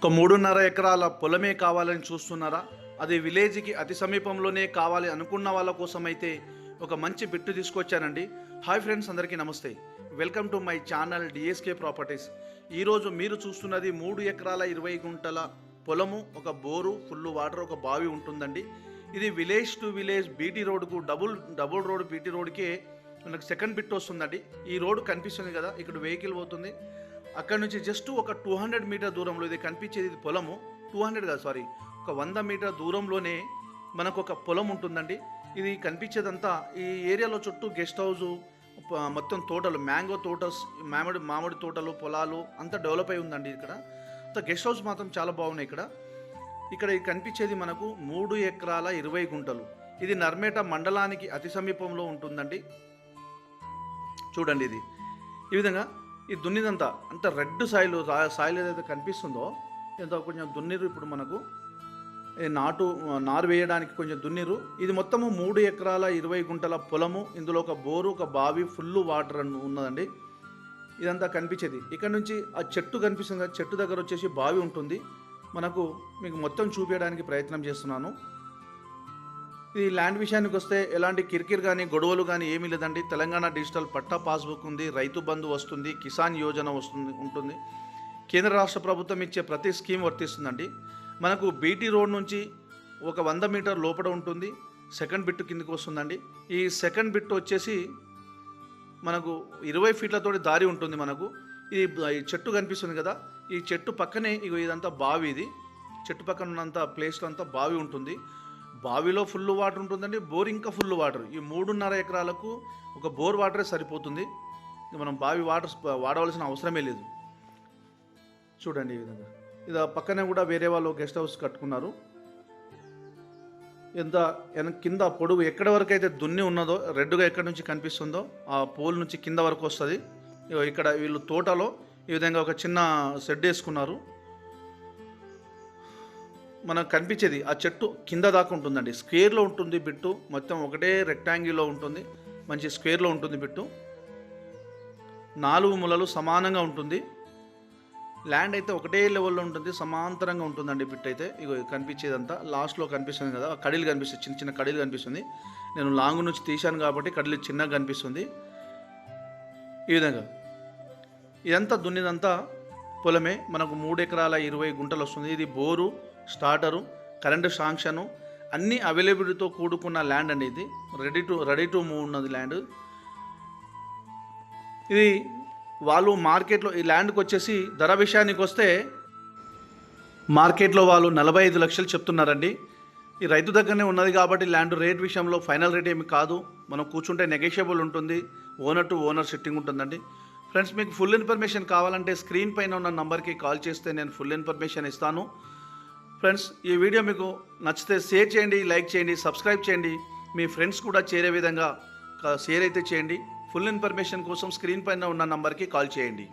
ఒక మూడున్నర ఎకరాల పొలమే కావాలని చూస్తున్నారా? అది విలేజ్కి అతి సమీపంలోనే కావాలి అనుకున్న వాళ్ళ కోసం అయితే ఒక మంచి బిట్టు తీసుకొచ్చానండి. హాయ్ ఫ్రెండ్స్ అందరికీ నమస్తే. Welcome to my channel DSK properties. ఈరోజు మీరు చూస్తున్నది మూడు ఎకరాల ఇరవై గుంటల పొలము ఒక బోరు ఫుల్ వాటర్ ఒక బావి ఉంటుందండి. ఇది విలేజ్ టు విలేజ్ బీటీ రోడ్కు డబుల్ డబుల్ రోడ్ బీటీ రోడ్కే మనకు సెకండ్ బిట్ వస్తుందండి. ఈ రోడ్ కనిపిస్తుంది కదా ఇక్కడ వెహికల్ పోతుంది. అక్కడ నుంచి జస్ట్ ఒక టూ హండ్రెడ్ మీటర్ దూరంలో ఇది కనిపించేది ఇది పొలము. టూ హండ్రెడ్ కాదు సారీ ఒక వంద మీటర్ దూరంలోనే మనకు ఒక పొలం ఉంటుందండి. ఇది కనిపించేదంతా ఈ ఏరియాలో చుట్టూ గెస్ట్ హౌస్ మొత్తం తోటలు మ్యాంగో తోటస్ మామిడి మామిడి తోటలు పొలాలు అంతా డెవలప్ అయి ఉందండి ఇక్కడ. అంత గెస్ట్ హౌస్ మాత్రం చాలా బాగున్నాయి ఇక్కడ. ఇక్కడ ఇది కనిపించేది మనకు మూడు ఎకరాల ఇరవై గుంటలు. ఇది నర్మేట మండలానికి అతి సమీపంలో ఉంటుందండి. చూడండి ఇది. ఈ విధంగా ఈ దున్నిదంతా అంత రెడ్ సాయిల్ సాయిల్ ఏదైతే కనిపిస్తుందో ఎంతో కొంచెం దున్నిరు ఇప్పుడు మనకు. నాటు నారు వేయడానికి కొంచెం దున్నిరు. ఇది మొత్తము మూడు ఎకరాల ఇరవై గుంటల పొలము. ఇందులో ఒక బోరు ఒక బావి ఫుల్ వాటర్ అని ఉన్నదండి. ఇదంతా కనిపించేది. ఇక్కడ నుంచి ఆ చెట్టు కనిపిస్తుంది చెట్టు దగ్గర వచ్చేసి బావి ఉంటుంది. మనకు మీకు మొత్తం చూపించడానికి ప్రయత్నం చేస్తున్నాను. ఈ ల్యాండ్ విషయానికి వస్తే ఎలాంటి కిర్కిర్ కానీ గొడవలు కానీ ఏమీ లేదండి. తెలంగాణ డిజిటల్ పట్టా పాస్బుక్ ఉంది రైతు బంధు వస్తుంది కిసాన్ యోజన వస్తుంది ఉంటుంది. కేంద్ర రాష్ట్ర ప్రభుత్వం ఇచ్చే ప్రతి స్కీమ్ వర్తిస్తుందండి. మనకు బీటీ రోడ్ నుంచి ఒక వంద మీటర్ లోపల ఉంటుంది. సెకండ్ బిట్ కిందకి వస్తుందండి. ఈ సెకండ్ బిట్ వచ్చేసి మనకు ఇరవై ఫీట్లతోటి దారి ఉంటుంది మనకు. ఇది ఈ చెట్టు కనిపిస్తుంది కదా. ఈ చెట్టు పక్కనే ఇదంతా బావి ఇది. చెట్టు పక్కన ఉన్నంత ప్లేస్లో అంతా బావి ఉంటుంది. బావిలో ఫుల్ వాటర్ ఉంటుందండి బోర్ ఇంకా ఫుల్ వాటర్. ఈ మూడున్నర ఎకరాలకు ఒక బోర్ వాటరే సరిపోతుంది. మనం బావి వాటర్ వాడవలసిన అవసరమే లేదు. చూడండి ఈ విధంగా. ఇది పక్కనే కూడా వేరే వాళ్ళు గెస్ట్ హౌస్ కట్టుకున్నారు. ఎంత వెనక కింద పొడుగు ఎక్కడ వరకు అయితే దున్ని ఉన్నదో రెడ్గా ఎక్కడి నుంచి కనిపిస్తుందో ఆ పోల్ నుంచి కింద వరకు వస్తుంది. ఇక్కడ వీళ్ళు తోటలో ఈ విధంగా ఒక చిన్న షెడ్ వేసుకున్నారు. మనకు కనిపించేది ఆ చెట్టు కింద దాకా ఉంటుందండి. స్క్వేర్లో ఉంటుంది బిట్టు మొత్తం ఒకటే రెక్టాంగిల్లో ఉంటుంది మంచి స్క్వేర్లో ఉంటుంది బిట్టు. నాలుగు ములలు సమానంగా ఉంటుంది. ల్యాండ్ అయితే ఒకటే లెవెల్లో ఉంటుంది సమాంతరంగా ఉంటుందండి బిట్ అయితే. ఇగో కనిపించేదంతా. లాస్ట్లో కనిపిస్తుంది కదా ఆ కడీలు కనిపిస్తుంది చిన్న చిన్న కడీలు కనిపిస్తుంది. నేను లాంగ్ నుంచి తీశాను కాబట్టి కడీలు చిన్నగా కనిపిస్తుంది. ఈ విధంగా. ఇదంతా దున్నిదంతా పొలమే. మనకు మూడు ఎకరాల ఇరవై గుంటలు వస్తుంది. ఇది బోరు స్టార్టరు కరెంటు శాంక్షను అన్ని అవైలబిలిటీతో కూడుకున్న ల్యాండ్ అండి ఇది ready to ready to move ఉన్నది ల్యాండ్. ఇది వాళ్ళు మార్కెట్లో ఈ ల్యాండ్కి వచ్చేసి ధర విషయానికి వస్తే మార్కెట్లో వాళ్ళు నలభై ఐదు లక్షలు చెప్తున్నారండి. ఈ రైతు దగ్గరనే ఉన్నది కాబట్టి ల్యాండ్ రేట్ విషయంలో ఫైనల్ రేట్ ఏమి కాదు. మనం కూర్చుంటే నెగోషియబుల్ ఉంటుంది. ఓనర్ టు ఓనర్ సిట్టింగ్ ఉంటుందండి. ఫ్రెండ్స్ మీకు ఫుల్ ఇన్ఫర్మేషన్ కావాలంటే స్క్రీన్ పైన ఉన్న నంబర్కి కాల్ చేస్తే నేను ఫుల్ ఇన్ఫర్మేషన్ ఇస్తాను. ఫ్రెండ్స్ ఈ వీడియో మీకు నచ్చితే షేర్ చేయండి లైక్ చేయండి సబ్స్క్రైబ్ చేయండి. మీ ఫ్రెండ్స్ కూడా చేరే విధంగా షేర్ అయితే చేయండి. ఫుల్ ఇన్ఫర్మేషన్ కోసం స్క్రీన్ పైన ఉన్న నంబర్కి కాల్ చేయండి.